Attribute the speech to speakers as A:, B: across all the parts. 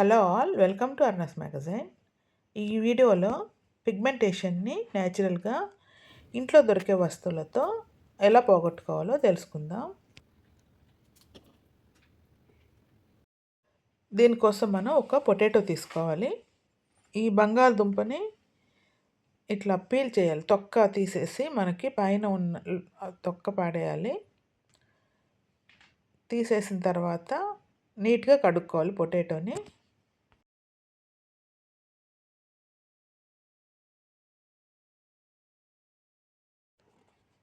A: Hello all welcome to అర్నస్ magazine. ఈ వీడియోలో పిగ్మెంటేషన్ని న్యాచురల్గా ఇంట్లో దొరికే వస్తువులతో ఎలా పోగొట్టుకోవాలో తెలుసుకుందాం. దీనికోసం మనం ఒక పొటాటో తీసుకోవాలి. ఈ బంగాళదుంపని ఇట్లా పీల్ చేయాలి. తొక్క తీసేసి మనకి పైన ఉన్న తొక్క పాడేయాలి. తీసేసిన తర్వాత నీట్గా కడుక్కోవాలి పొటాటోని.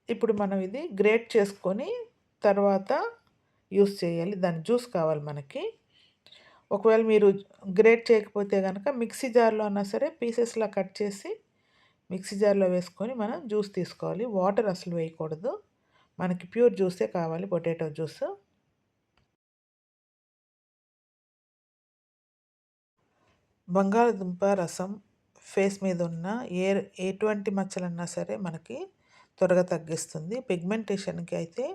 A: ఇప్పుడు మనం ఇది గ్రేట్ చేసుకొని తర్వాత యూస్ చేయాలి. దాని జ్యూస్ కావాలి మనకి. ఒకవేళ మీరు గ్రేట్ చేయకపోతే కనుక మిక్సీ జార్లో అన్నా సరే పీసెస్లా కట్ చేసి మిక్సీ జార్లో వేసుకొని మనం జ్యూస్ తీసుకోవాలి. వాటర్ అసలు వేయకూడదు. మనకి ప్యూర్ జ్యూసే కావాలి. Potato juice. బంగాళదుంప రసం ఫేస్ మీద ఉన్న ఏ ఎటువంటి మచ్చలన్నా సరే మనకి త్వరగా తగ్గిస్తుంది. పిగ్మెంటేషన్కి అయితే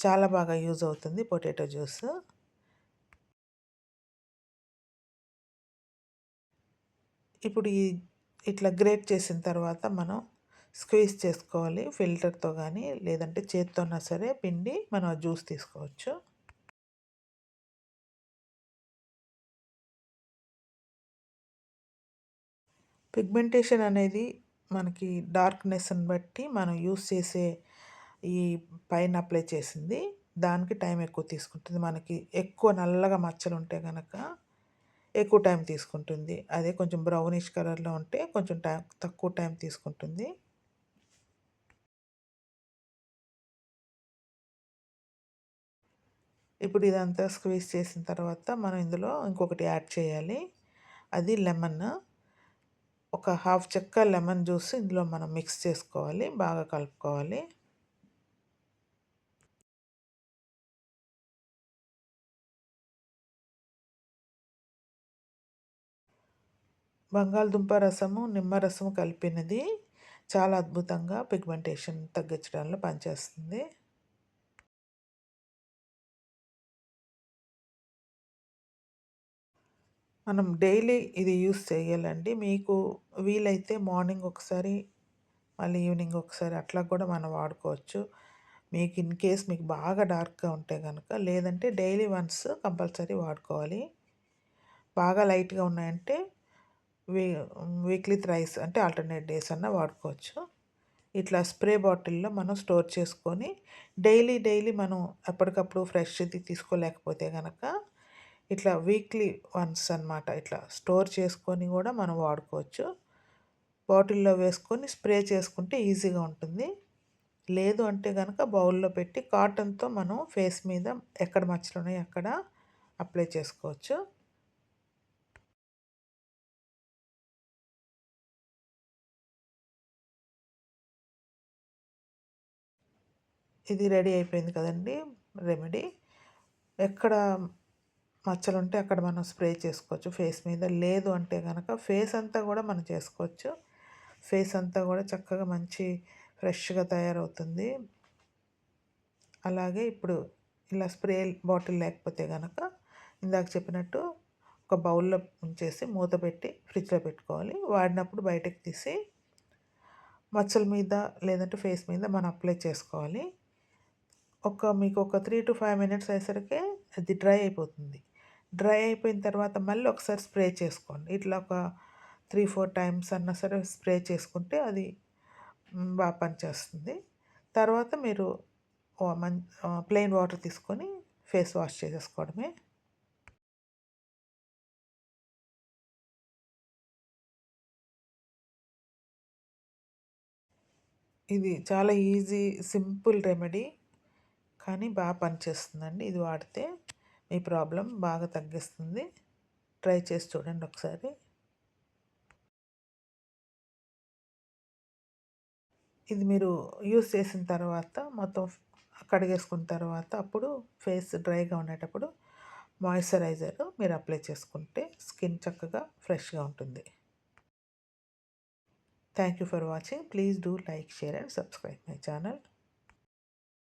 A: చాలా బాగా యూజ్ అవుతుంది పొటాటో జ్యూస్. ఇప్పుడు ఈ ఇట్లా గ్రేట్ చేసిన తర్వాత మనం స్క్వీజ్ చేసుకోవాలి ఫిల్టర్తో కానీ లేదంటే చేత్తోనా సరే పిండి మనం జ్యూస్ తీసుకోవచ్చు. పిగ్మెంటేషన్ అనేది మనకి డార్క్నెస్ని బట్టి మనం యూస్ చేసే ఈ పైన అప్లై చేసింది. దానికి టైం ఎక్కువ తీసుకుంటుంది. మనకి ఎక్కువ నల్లగా మచ్చలు ఉంటే కనుక ఎక్కువ టైం తీసుకుంటుంది. అదే కొంచెం బ్రౌనిష్ కలర్లో ఉంటే కొంచెం టైం తక్కువ టైం తీసుకుంటుంది. ఇప్పుడు ఇదంతా స్క్వీజ్ చేసిన తర్వాత మనం ఇందులో ఇంకొకటి యాడ్ చేయాలి. అది లెమన్. ఒక హాఫ్ చెక్క లెమన్ జ్యూస్ ఇందులో మనం మిక్స్ చేసుకోవాలి బాగా కలుపుకోవాలి. బంగాళదుంప రసము నిమ్మరసము కలిపినది చాలా అద్భుతంగా పిగ్మెంటేషన్ తగ్గించడంలో పనిచేస్తుంది. మనం డైలీ ఇది యూస్ చేయాలండి మీకు వీలైతే మార్నింగ్ ఒకసారి మళ్ళీ ఈవినింగ్ ఒకసారి అట్లా కూడా మనం వాడుకోవచ్చు. మీకు ఇన్ కేస్ మీకు బాగా డార్క్గా ఉంటే కనుక లేదంటే డైలీ వన్స్ కంపల్సరీ వాడుకోవాలి. బాగా లైట్గా ఉన్నాయంటే వీ వీక్లీ థ్రైస్ అంటే ఆల్టర్నేట్ డేస్ అన్న వాడుకోవచ్చు. ఇట్లా స్ప్రే బాటిల్లో మనం స్టోర్ చేసుకొని డైలీ డైలీ మనం ఎప్పటికప్పుడు ఫ్రెష్ది తీసుకోలేకపోతే కనుక ఇట్లా వీక్లీ వన్స్ అనమాట ఇట్లా స్టోర్ చేసుకొని కూడా మనం వాడుకోవచ్చు. బాటిల్లో వేసుకొని స్ప్రే చేసుకుంటే ఈజీగా ఉంటుంది. లేదు అంటే కనుక బౌల్లో పెట్టి కాటన్తో మనం ఫేస్ మీద ఎక్కడ మచ్చలు ఉన్నాయో అక్కడ అప్లై చేసుకోవచ్చు. ఇది రెడీ అయిపోయింది కదండి రెమెడీ. ఎక్కడ మచ్చలు ఉంటే అక్కడ మనం స్ప్రే చేసుకోవచ్చు. ఫేస్ మీద లేదు అంటే కనుక ఫేస్ అంతా కూడా మనం చేసుకోవచ్చు. ఫేస్ అంతా కూడా చక్కగా మంచి ఫ్రెష్గా తయారవుతుంది. అలాగే ఇప్పుడు ఇలా స్ప్రే బాటిల్ లేకపోతే కనుక ఇందాక చెప్పినట్టు ఒక బౌల్లో ఉంచేసి మూత పెట్టి ఫ్రిడ్జ్లో పెట్టుకోవాలి. వాడినప్పుడు బయటకు తీసి మచ్చల మీద లేదంటే ఫేస్ మీద మనం అప్లై చేసుకోవాలి. ఒక మీకు ఒక త్రీ టు ఫైవ్ మినిట్స్ అయ్యేసరికి అది డ్రై అయిపోతుంది. డ్రై అయిపోయిన తర్వాత మళ్ళీ ఒకసారి స్ప్రే చేసుకోండి. ఇట్లా ఒక త్రీ ఫోర్ టైమ్స్ అన్నా సరే స్ప్రే చేసుకుంటే అది బాగా పనిచేస్తుంది. తర్వాత మీరు మం ప్లెయిన్ వాటర్ తీసుకొని ఫేస్ వాష్ చేసేసుకోవడమే. ఇది చాలా ఈజీ సింపుల్ రెమెడీ కానీ బాగా పనిచేస్తుందండి. ఇది వాడితే మీ ప్రాబ్లం బాగా తగ్గిస్తుంది. ట్రై చేసి చూడండి ఒకసారి. ఇది మీరు యూస్ చేసిన తర్వాత మొత్తం కడిగేసుకున్న తర్వాత అప్పుడు ఫేస్ డ్రైగా ఉండేటప్పుడు మాయిశ్చరైజర్ మీరు అప్లై చేసుకుంటే స్కిన్ చక్కగా ఫ్రెష్గా ఉంటుంది. Thank you for watching please do like share and subscribe my channel